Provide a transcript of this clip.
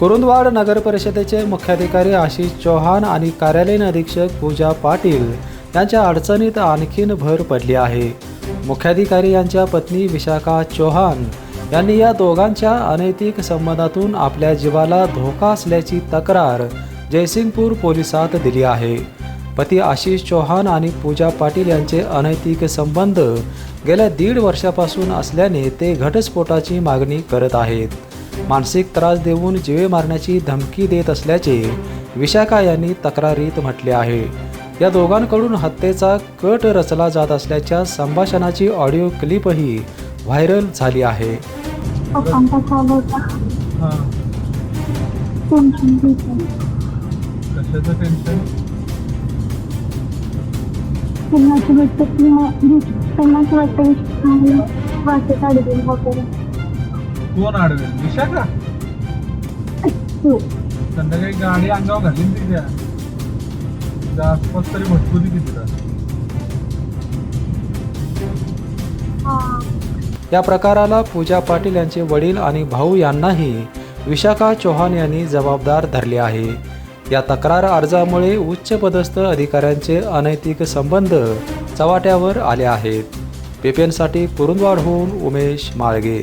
कुरुंदवाड नगर परिषदेचे मुख्याधिकारी आशिष चौहान आणि कार्यालयीन अधीक्षक पूजा पाटील यांच्या अडचणीत आणखीन भर पडली आहे. मुख्याधिकारी यांच्या पत्नी विशाखा चौहान यांनी या दोघांच्या अनैतिक संबंधातून आपल्या जीवाला धोका असल्याची तक्रार जयसिंगपूर पोलिसात दिली आहे. पती आशिष चौहान आणि पूजा पाटील यांचे अनैतिक संबंध गेल्या दीड वर्षापासून असल्याने ते घटस्फोटाची मागणी करत आहेत. मानसिक त्रास देऊन जिवे मारण्याची धमकी देत असल्याचे विशाखा यांनी तक्रारीत म्हटले आहे. या दोघांकडून हत्येचा कट रचला जात असल्याच्या संभाषणाची ऑडिओ क्लिपही व्हायरल झाली आहे. हां. त्यांना वाटतं की की वाटत अडवेल कोण आडवेल विशाखा हो. संध्याकाळी गाडी अंगावर घातली ना तिच्या आसपास तरी की तिला या प्रकाराला पूजा पाटील यांचे वडील आणि भाऊ यांनाही विशाखा चौहान यांनी जबाबदार धरले आहे. या तक्रार अर्जामुळे उच्च पदस्थ अधिकाऱ्यांचे अनैतिक संबंध चव्हाट्यावर आले आहेत. पेपेनसाठी कुरुंदवाडहून उमेश माळगे.